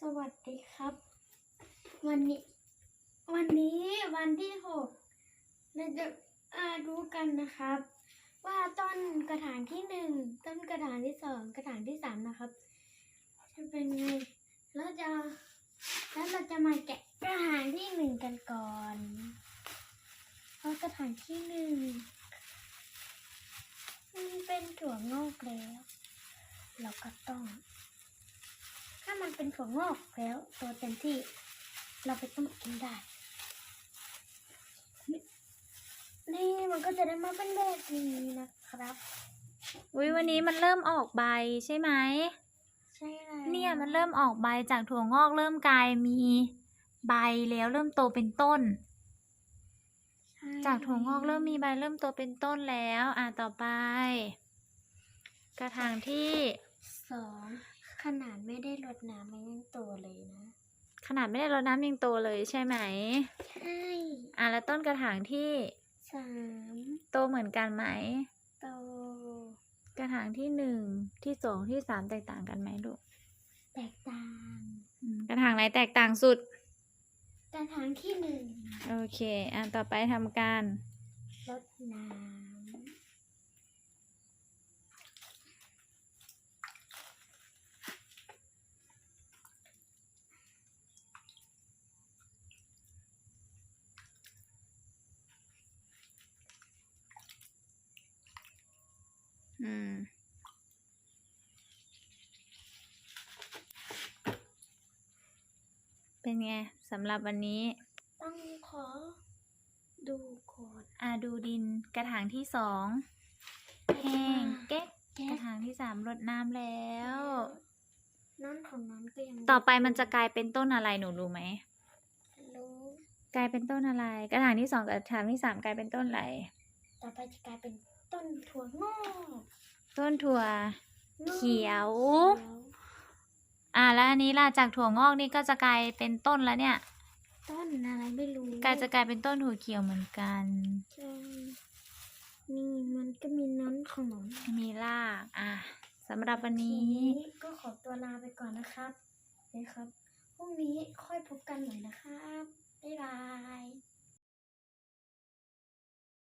สวัสดีครับ วันนี้ วันนี้วันที่หกเราจะอ่ารู้กันนะครับ ว่าต้นกระถางที่หนึ่งต้นกระถางที่สองกระถางที่สามนะครับจะเป็นไงแล้วจะแล้วเราจะมาแกะกระถางที่หนึ่งกันก่อนเพราะกระถางที่หนึ่งมันเป็นถั่วงอกแล้ว เราก็ต้อง ถ้ามันเป็นถั่วงอกแล้วตัวเต็มที่ เราไปต้มกินได้ นี่มันก็จะได้มาเป็นแบบนี้นะครับอุ้ยวันนี้มันเริ่มออกใบใช่ไหมใช่แล้วเนี่ยมันเริ่มออกใบจากถั่วงอกเริ่มกลายมีใบแล้วเริ่มโตเป็นต้นใช่จากถั่วงอกเริ่มมีใบเริ่มโตเป็นต้นแล้ว อะต่อไป กระถางที่สอง ขนาดไม่ได้รดน้ำมันยังโตเลยนะ ขนาดไม่ได้รดน้ำยังโตเลยใช่ไหม ใช่อะแล้วต้นกระถางที่สามโตเหมือนกันไหม โต กระถางที่หนึ่งที่สองที่สามแตกต่างกันไหมลูก แตกต่างอืมกระถางไหนแตกต่างสุด กระถางที่หนึ่งโอเค อะต่อไปทำการรดน้ อืมเป็นไงสำหรับวันนี้ำต้องขอดูก่อนอะดูดินกระถางที่สองแห้งเก๊กแก๊กระสถางที่สามรดน้ำแล้ว นั่นของนั้นก็ยังต่อไปมันจะกลายเป็นต้นอะไรหนูรู้ไหมรู้กลายเป็นต้นอะไร กระถางที่สองกับกระถางที่สามกลายเป็นต้นอะไร ต่อไปจะกลายเป็น ต้นถั่วงอกต้นถั่วงอกเขียวเขียว อะแล้วอันนี้ล่ะจากถั่วงอกนี่ก็จะกลายเป็นต้นแล้วเนี่ย ต้นอะไรไม่รู้กลายจะกลายเป็นต้นถั่วเขียวเหมือนกันใช่นี่มันก็มีน้อนของหนอนมีรากอะสำหรับวันนี้ ก็ขอตัวลาไปก่อนนะครับนะครับพรุ่งนี้ค่อยพบกันใหม่นะครับบ๊ายบาย